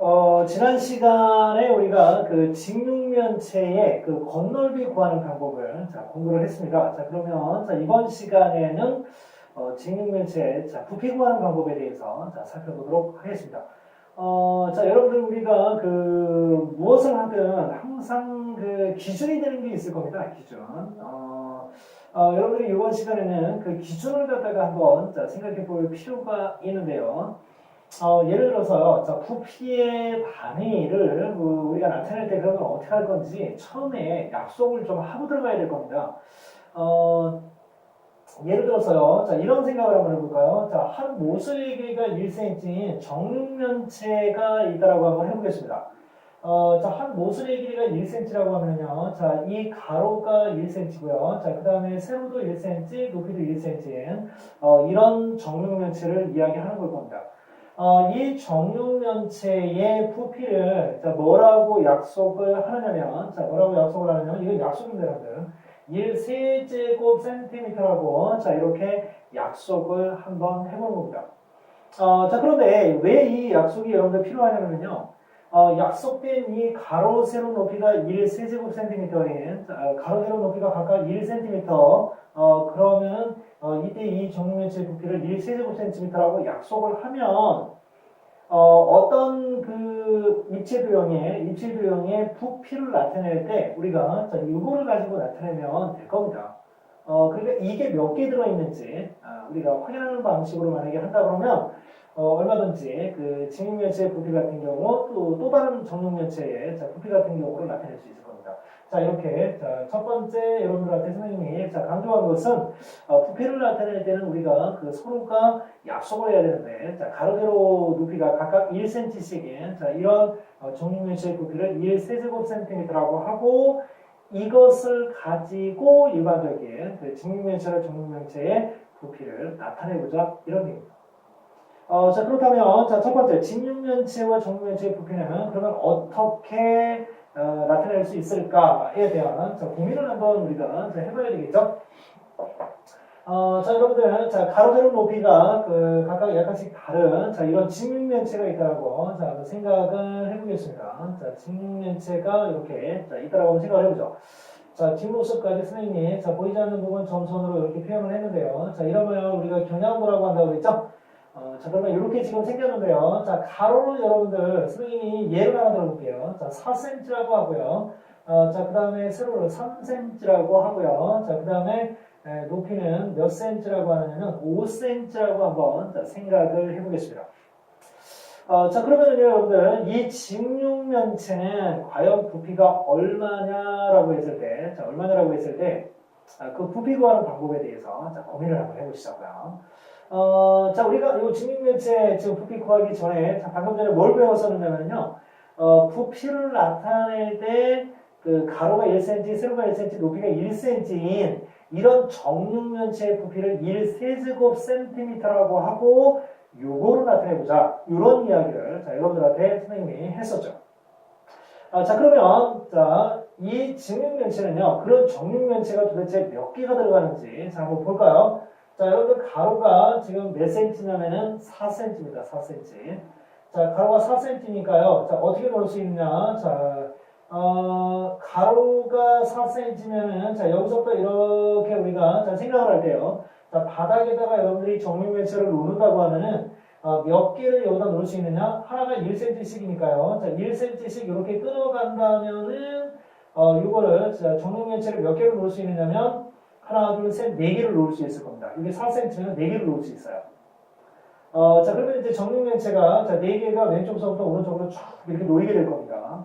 어, 지난 시간에 우리가 그 직육면체의 그 건널비 구하는 방법을 자, 공부를 했습니다. 자, 그러면 자, 이번 시간에는 어, 직육면체 자, 부피 구하는 방법에 대해서 자, 살펴보도록 하겠습니다. 어, 자, 여러분들 우리가 그 무엇을 하든 항상 그 기준이 되는 게 있을 겁니다. 기준. 어, 어, 여러분들이 이번 시간에는 그 기준을 갖다가 한번 자, 생각해 볼 필요가 있는데요. 어, 예를 들어서요, 자, 부피의 단위를 그 우리가 나타낼 때건 어떻게 할 건지 처음에 약속을 좀 하고 들어가야 될 겁니다. 어, 예를 들어서요, 자, 이런 생각을 한번 해볼까요? 자, 한 길이가 1cm인 정육면체가 있다라고 한번 해보겠습니다. 어, 자, 한 모서리 길이가 1cm라고 하면요, 자, 이 가로가 1cm고요. 자, 그 다음에 세로도 1cm, 높이도 1cm인 어, 이런 정육면체를 이야기하는 걸 겁니다. 어, 이 정육면체의 부피를 자, 뭐라고 약속을 하느냐면 자 뭐라고 약속을 하느냐면 이건 약속입니다 여러분들. 1세제곱 센티미터라고 자 이렇게 약속을 한번 해보는 겁니다. 어, 자 그런데 왜 이 약속이 여러분들 필요하냐면요 어, 약속된 이 가로 세로 높이가 1세제곱 센티미터인 자, 가로 세로 높이가 각각 1cm 어, 그러면 어, 이때 이 정육면체 부피를 1세제곱 센티미터라고 약속을 하면 어, 떤그 입체 도형의 입체 도형의 부피를 나타낼 때 우리가 자, 이거를 가지고 나타내면 될 겁니다. 어, 그러니까 이게 몇 개 들어 있는지 아, 우리가 확인하는 방식으로 만약에 한다 그러면 어, 얼마든지 그 직육면체의 부피 같은 경우 또, 또 다른 정육면체의 자, 부피 같은 경우를 나타낼 수 있을 겁니다. 자 이렇게 자, 첫 번째 여러분들한테 선생님이 자, 강조한 것은 어, 부피를 나타낼 때는 우리가 그 서로가 약속을 해야 되는데 자, 가로세로 높이가 각각 1cm씩인 자, 이런 어, 정육면체의 부피를 1세제곱 센티미터라고 하고 이것을 가지고 일반적인 그 직육면체나 정육면체의 부피를 나타내보자 이런 얘기입니다. 어, 자 그렇다면 자 첫 번째 직육면체와 정육면체의 부피는 그러면 어떻게 어, 나타낼 수 있을까에 대한 자, 고민을 한번 우리가 자, 해봐야 되겠죠. 어, 자 여러분들 자 가로세로 높이가 그 각각 약간씩 다른 자 이런 직육면체가 있다고 자 생각을 해보겠습니다. 자 직육면체가 이렇게 자 있다라고 생각을 해보죠. 자 뒷모습까지 선생님이 자 보이지 않는 부분 점선으로 이렇게 표현을 했는데요. 자 이러면 우리가 겨냥도라고 한다고 그랬죠. 어, 자 그러면 이렇게 지금 생겼는데요. 자 가로를 여러분들 선생님이 예를 하나 들어볼게요. 자 4cm라고 하고요. 어, 자 그 다음에 세로를 3cm라고 하고요. 자 그 다음에 에, 높이는 몇 cm라고 하느냐면 5cm라고 한번 자, 생각을 해보겠습니다. 어, 자 그러면요 여러분들 이 직육면체는 과연 부피가 얼마냐라고 했을 때, 자 얼마냐라고 했을 때, 아, 그 부피 구하는 방법에 대해서 자, 고민을 한번 해보시자고요. 어, 자 우리가 이 직육면체 지금 부피 구하기 전에 자, 방금 전에 뭘 배웠었느냐면요, 어, 부피를 나타낼 때 그 가로가 1cm, 세로가 1cm, 높이가 1cm인 이런 정육면체의 부피를 1세제곱 센티미터라고 하고 요거를 나타내보자. 이런 이야기를 자, 여러분들한테 선생님이 했었죠. 아, 자 그러면 자, 이 직육면체는요. 그런 정육면체가 도대체 몇 개가 들어가는지 자 한번 볼까요? 자 여러분들 가로가 지금 몇 cm냐면은 4cm입니다. 4cm. 자 가로가 4cm니까요. 자 어떻게 넣을 수 있냐? 자 어, 가로가 4cm면은, 자, 여기서부터 이렇게 우리가, 자, 생각을 할 때요. 자, 바닥에다가 여러분들이 정육면체를 놓는다고 하면은, 어, 몇 개를 여기다 놓을 수 있느냐? 하나가 1cm씩이니까요. 자, 1cm씩 이렇게 끊어간다면은, 어, 이거를, 자, 정육면체를 몇 개를 놓을 수 있느냐면, 하나, 둘, 셋, 네 개를 놓을 수 있을 겁니다. 이게 4cm면 네 개를 놓을 수 있어요. 어, 자, 그러면 이제 정육면체가, 자, 네 개가 왼쪽서부터 오른쪽으로 쭉 이렇게 놓이게 될 겁니다.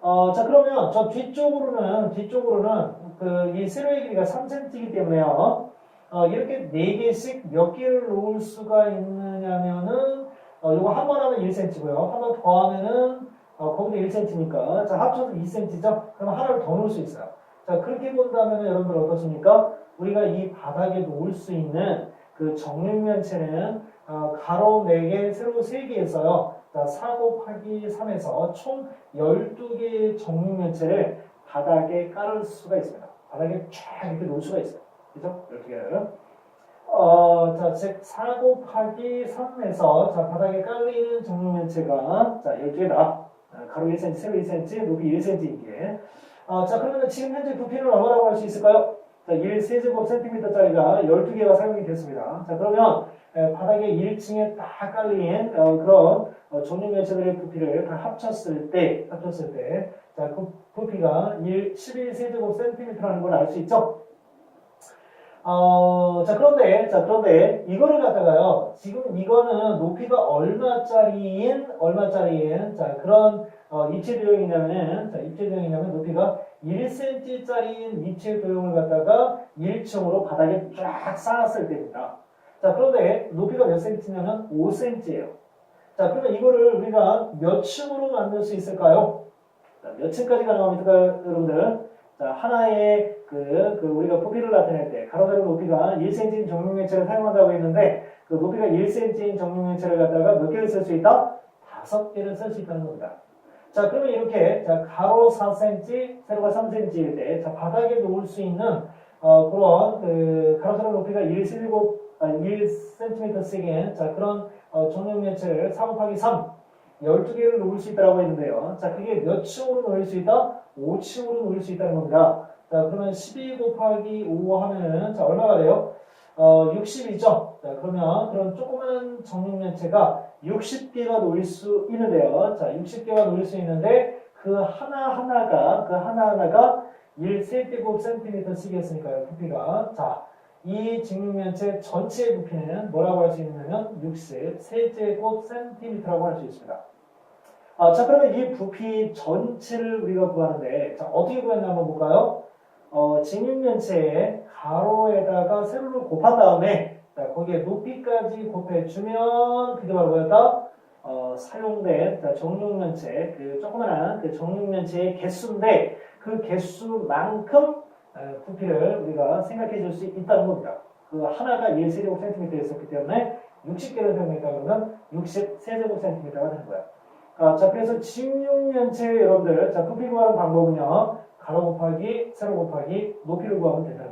어, 자, 그러면 저 뒤쪽으로는, 뒤쪽으로는 그 이 세로의 길이가 3cm이기 때문에요. 어, 이렇게 4개씩 몇 개를 놓을 수가 있느냐면은, 어, 이거 한 번 하면 1cm고요. 한 번 더 하면은, 어, 거기도 1cm니까. 자, 합쳐서 2cm죠? 그럼 하나를 더 놓을 수 있어요. 자, 그렇게 본다면 여러분들 어떻습니까? 우리가 이 바닥에 놓을 수 있는 그 정육면체는 어, 가로 4개, 세로 3개 있어요. 자, 4 곱하기 3에서 총 12개의 정육면체를 바닥에 깔을 수가 있습니다. 바닥에 쫙 이렇게 놓을 수가 있어요. 그죠? 12개를. 어, 자, 즉, 4 곱하기 3에서, 자, 바닥에 깔리는 정육면체가, 자, 12개다. 아, 가로 1cm, 세로 1cm, 높이 1cm인 게. 어, 자, 그러면 지금 현재 부피는 얼마라고 할 수 있을까요? 자, 1세제곱 센티미터 짜리가 12개가 사용이 됐습니다. 자, 그러면, 에, 바닥에 1층에 딱 깔린, 어, 그런, 어, 정육면체들의 부피를 다 합쳤을 때, 합쳤을 때, 자, 그 부피가 1, 11세제곱 센티미터라는 걸 알 수 있죠? 어, 자, 그런데, 자, 그런데, 이거를 갖다가요, 지금 이거는 높이가 얼마짜리인, 얼마짜리인, 자, 그런, 어, 입체 도형이냐면은, 자, 입체 도형이냐면 높이가 1cm짜리인 입체 도형을 갖다가 1층으로 바닥에 쫙 쌓았을 때입니다. 자, 그런데 높이가 몇 cm냐면 5cm예요. 자, 그러면 이거를 우리가 몇 층으로 만들 수 있을까요? 자, 몇 층까지 가능합니까, 여러분들? 자, 하나의 그, 그 우리가 부피를 나타낼 때 가로 세로 높이가 1cm인 정육면체를 사용한다고 했는데 그 높이가 1cm인 정육면체를 갖다가 몇 개를 쓸 수 있다? 다섯 개를 쓸 수 있다는 겁니다. 자, 그러면 이렇게 자, 가로 4cm, 세로가 3cm일 때 자, 바닥에 놓을 수 있는 어, 그런 그 가로 세로 높이가 1cm, 아, 1cm씩인 자, 그런 어, 정육면체를 4 곱하기 3 12개를 놓을 수 있다고 했는데요. 자, 그게 몇 층으로 놓을 수 있다? 5층으로 놓을 수 있다는 겁니다. 자, 그러면 12 곱하기 5 하면은, 자, 얼마가 돼요? 어, 60이죠? 자, 그러면 그런 조그만 정육면체가 60개가 놓일 수 있는데요. 자, 60개가 놓일 수 있는데, 그 하나하나가, 그 하나하나가 1세제곱 센티미터씩이었으니까요, 부피가. 자, 이 직육면체 전체의 부피는 뭐라고 할 수 있냐면 60세제곱 센티미터라고 할 수 있습니다. 아, 자, 그러면 이 부피 전체를 우리가 구하는데, 자, 어떻게 구했나 한번 볼까요? 어, 직육면체의 가로에다가 세로를 곱한 다음에, 자, 거기에 높이까지 곱해주면, 그게 바로 뭐였다? 어, 사용된, 자, 정육면체, 그 조그만한 그 정육면체의 개수인데, 그 개수만큼 에, 부피를 우리가 생각해 줄 수 있다는 겁니다. 그 하나가 1세제곱 센티미터였었기 때문에 60개를 사용했다 그러면 60세제곱 센티미터가 되는 거야. 아, 자, 그래서 직육면체 여러분들, 자, 부피 구하는 방법은요, 가로 곱하기, 세로 곱하기, 높이를 구하면 된다는 겁니다.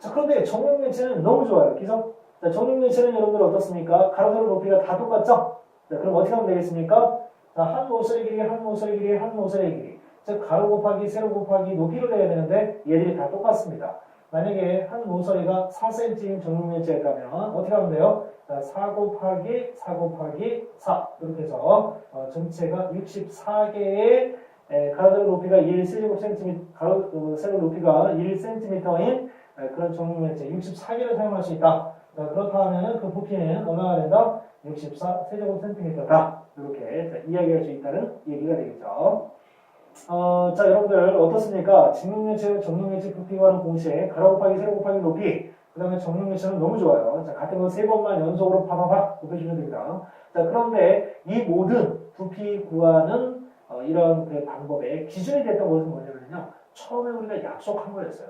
자, 그런데 정육면체는 너무 좋아요. 그래서, 자, 정육면체는 여러분들 어떻습니까? 가로, 세로 높이가 다 똑같죠? 자, 그럼 어떻게 하면 되겠습니까? 자, 한 모서리 길이, 한 모서리 길이, 한 모서리 길이. 즉, 가로 곱하기, 세로 곱하기, 높이를 내야 되는데, 얘들이 다 똑같습니다. 만약에 한 모서리가 4cm인 정육면체였다면, 어떻게 하면 돼요? 자, 4 곱하기 4 곱하기 4 이렇게 해서 어, 전체가 64개의 가로 높이가 1cm 가로 어, 세로 높이가 1cm인 그런 정육면체 64개를 사용할 수 있다. 자, 그렇다 하면 그 부피는 얼마가 된다? 64 세제곱센티미터다. 이렇게 자, 이야기할 수 있다는 얘기가 되겠죠. 어, 자, 여러분들 어떻습니까? 직육면체, 정육면체 부피 구하는 공식 가로 곱하기 세로 곱하기 높이 그 다음에 정육면체는 너무 좋아요. 자, 같은 거 세 번만 연속으로 파파팍 곱해주면 됩니다. 자, 그런데 이 모든 부피 구하는 어, 이런 그 방법의 기준이 됐던 것은 뭐냐면요. 처음에 우리가 약속한 거였어요.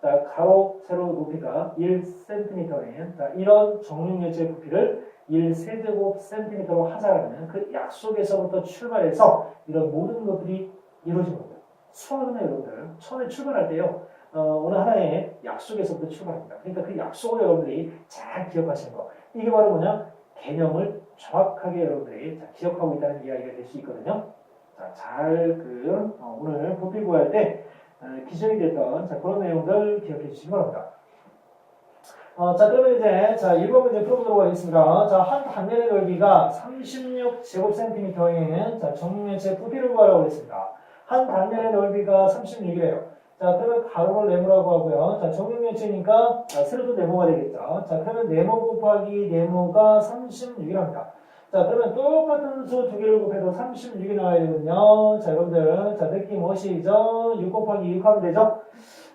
자, 가로, 세로 높이가 1cm인 자, 이런 정육면체 부피를 1세제곱 센티미터로 하자라는 그 약속에서부터 출발해서 이런 모든 것들이 이루어진 겁니다. 수학은 여러분들 처음에 출발할 때요. 어, 어느 하나의 약속에서부터 출발합니다. 그러니까 그 약속을 여러분들이 잘 기억하시는 거. 이게 바로 뭐냐? 개념을 정확하게 여러분들이 자, 기억하고 있다는 이야기가 될 수 있거든요. 자, 잘 그, 어, 오늘 부피 구할 때 어, 기준이 됐던 자, 그런 내용들 기억해 주시기 바랍니다. 어, 자, 그러면 이제, 자, 1번 문제 풀어보도록 하겠습니다. 자, 한 단면의 넓이가 36제곱센티미터인, 자, 정면체 부피를 구하라고 했습니다. 한 단면의 넓이가 36이래요. 자, 그러면 가로를 네모라고 하고요. 자, 정육면체니까 자, 세로도 네모가 되겠죠. 자, 그러면 네모 곱하기 네모가 36이랍니다. 자, 그러면 똑같은 수 두 개를 곱해도 36이 나와야 되거든요. 자, 여러분들, 자, 느낌 무엇이죠? 6 곱하기 6 하면 되죠?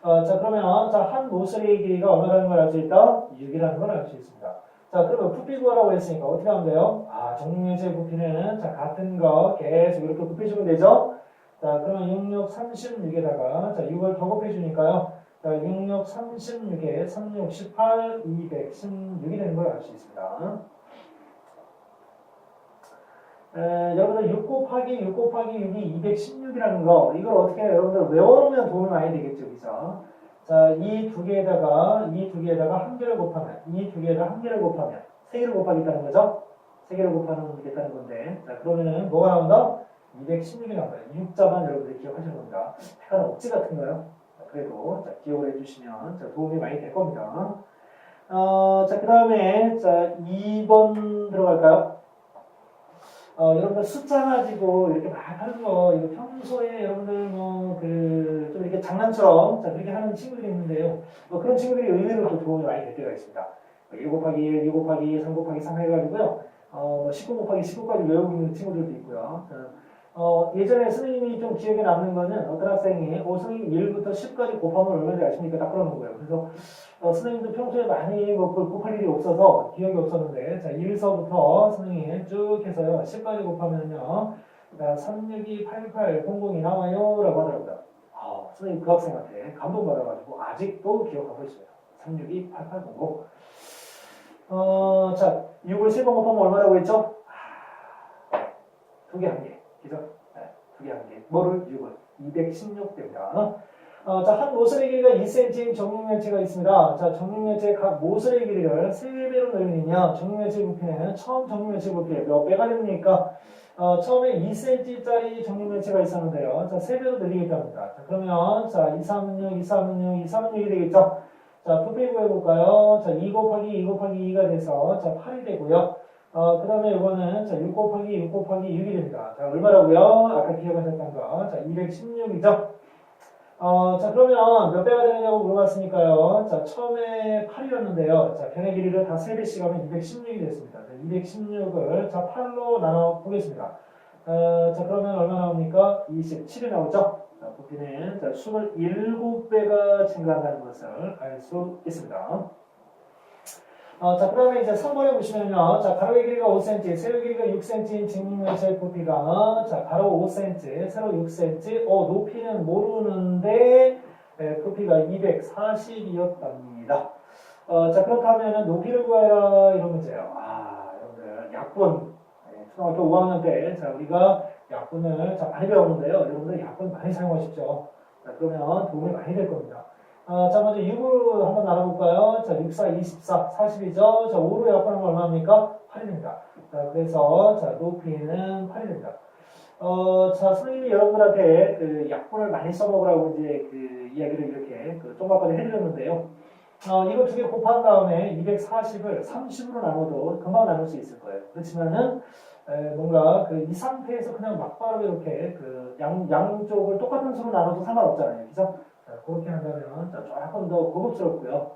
어, 자, 그러면, 자, 한 모서리의 길이가 얼마라는 걸 알 수 있다? 6이라는 걸 알 수 있습니다. 자, 그러면 부피 구하라고 했으니까 어떻게 하면 돼요? 아, 정육면체 부피는, 자, 같은 거 계속 이렇게 곱해주면 되죠? 자, 그러면 66, 36에다가, 자, 6을 더 곱해주니까요. 자, 66, 36에 36, 18, 216이 되는 걸 알 수 있습니다. 에, 여러분들 6 곱하기 6 곱하기 6이 216이라는 거, 이걸 어떻게 여러분들 외워놓으면 도움이 많이 되겠죠, 그죠? 자, 이 두 개에다가, 이 두 개에다가 한 개를 곱하면, 이 두 개에다가 한 개를 곱하면, 세 개를 곱하겠다는 거죠? 세 개를 곱하겠다는 건데, 자, 그러면은 뭐가 나온다? 216이 나온다. 6자만 여러분들이 기억하시는 겁니다. 약간 억지 같은가요? 자, 그래도, 자, 기억을 해주시면, 자, 도움이 많이 될 겁니다. 어, 자, 그 다음에, 자, 2번 들어갈까요? 어, 여러분들 숫자 가지고 이렇게 막 하는 거, 이거 평소에 여러분들 뭐, 그, 좀 이렇게 장난처럼, 자, 그렇게 하는 친구들이 있는데요. 뭐 그런 친구들이 의외로 또 도움이 많이 될 때가 있습니다. 1 곱하기 1, 2 곱하기 2, 3 곱하기 3 해가지고요. 어, 뭐19 곱하기 19까지 외우고 있는 친구들도 있고요. 자, 어, 예전에 선생님이 좀 기억에 남는 거는 어떤 학생이, 어, 선생님 1부터 10까지 곱하면 얼마인지 아십니까? 딱 그러는 거예요. 그래서, 어, 선생님도 평소에 많이 뭐 그걸 곱할 일이 없어서 기억이 없었는데, 자, 1서부터 선생님 쭉 해서요. 10까지 곱하면요. 자, 362, 88, 00이 나와요. 라고 하더라고요. 아, 선생님 그 학생한테 감동받아가지고 아직도 기억하고 있어요. 362, 88, 00. 어, 자, 6을 7번 곱하면 얼마라고 했죠? 두 개 한 개. 그죠? 네, 두개 한 개. 뭐를? 6을. 216 됩니다. 어, 자, 한 모서리 길이가 2cm인 정육면체가 있습니다. 자, 정육면체의 각 모서리 길이를 3배로 늘리면 정육면체 부피는 처음 정육면체 부피에 몇 배가 됩니까? 어, 처음에 2cm짜리 정육면체가 있었는데요. 자, 3배로 늘리겠답니다. 자, 그러면, 자, 236, 236, 236이 되겠죠? 자, 부피 구해볼까요? 자, 2 곱하기 2 곱하기 2가 돼서, 자, 8이 되고요. 어, 그 다음에 이거는, 자, 6 곱하기 6 곱하기 6이 됩니다. 자, 얼마라고요? 아까 기억하셨던 거. 자, 216이죠? 어, 자, 그러면 몇 배가 되느냐고 물어봤으니까요. 자, 처음에 8이었는데요. 자, 변의 길이를 다 3배씩 하면 216이 됐습니다. 자, 216을, 자, 8로 나눠 보겠습니다. 어, 자, 그러면 얼마 나옵니까? 27이 나오죠? 자, 부피는, 자, 27배가 증가한다는 것을 알 수 있습니다. 어, 자, 그 다음에 이제 3번에 보시면요. 자, 가로의 길이가 5cm, 세로 길이가 6cm인 직육면체의 부피가, 자, 가로 5cm, 세로 6cm, 어, 높이는 모르는데, 에, 부피가 240이었답니다. 어, 자, 그렇다면 높이를 구하라, 이런 문제예요. 아, 여러분들, 약분. 네, 초등학교 5학년 때, 자, 우리가 약분을 자, 많이 배웠는데요. 여러분들 약분 많이 사용하십시오. 자, 그러면 도움이 많이 될 겁니다. 어, 자, 먼저 6으로 한번 나눠볼까요? 자, 6, 4, 24, 40이죠? 자, 5로 약분하면 얼마입니까? 8입니다. 자, 그래서, 자, 높이는 8이 됩니다. 어, 자, 선생님이 여러분들한테 그 약분을 많이 써먹으라고 이제 그 이야기를 이렇게 그 쫑박까지 해드렸는데요. 어, 이거 두 개 곱한 다음에 240을 30으로 나눠도 금방 나눌 수 있을 거예요. 그렇지만은, 에, 뭔가 그 이 상태에서 그냥 막바로 이렇게 그 양, 양쪽을 똑같은 수로 나눠도 상관없잖아요. 그죠? 자, 그렇게 한다면 자, 조금 더 고급스럽고요.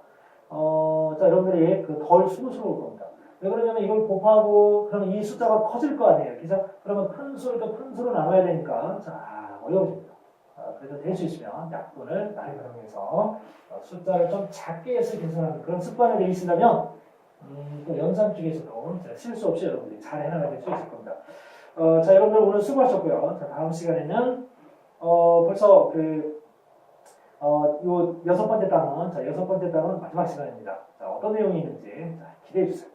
어, 자, 여러분들이 그 덜 수고스러울 겁니다. 왜 그러냐면 이걸 곱하고 그러면 이 숫자가 커질 거 아니에요. 그죠? 그러면 큰더큰 수로 나눠야 되니까 자, 어려워집니다. 아, 그래서 될수 있으면 약분을 많이 활용해서 어, 숫자를 좀 작게 해서 계산하는 그런 습관을 들이신다면 음, 또 연산 쪽에서도 자, 실수 없이 여러분들이 잘 해나가실 수 있을 겁니다. 어, 자, 여러분들 오늘 수고하셨고요. 자, 다음 시간에는 어, 벌써 그 어, 요 여섯 번째 단원, 자, 여섯 번째 단원 마지막 시간입니다. 자, 어떤 내용이 있는지 자, 기대해 주세요.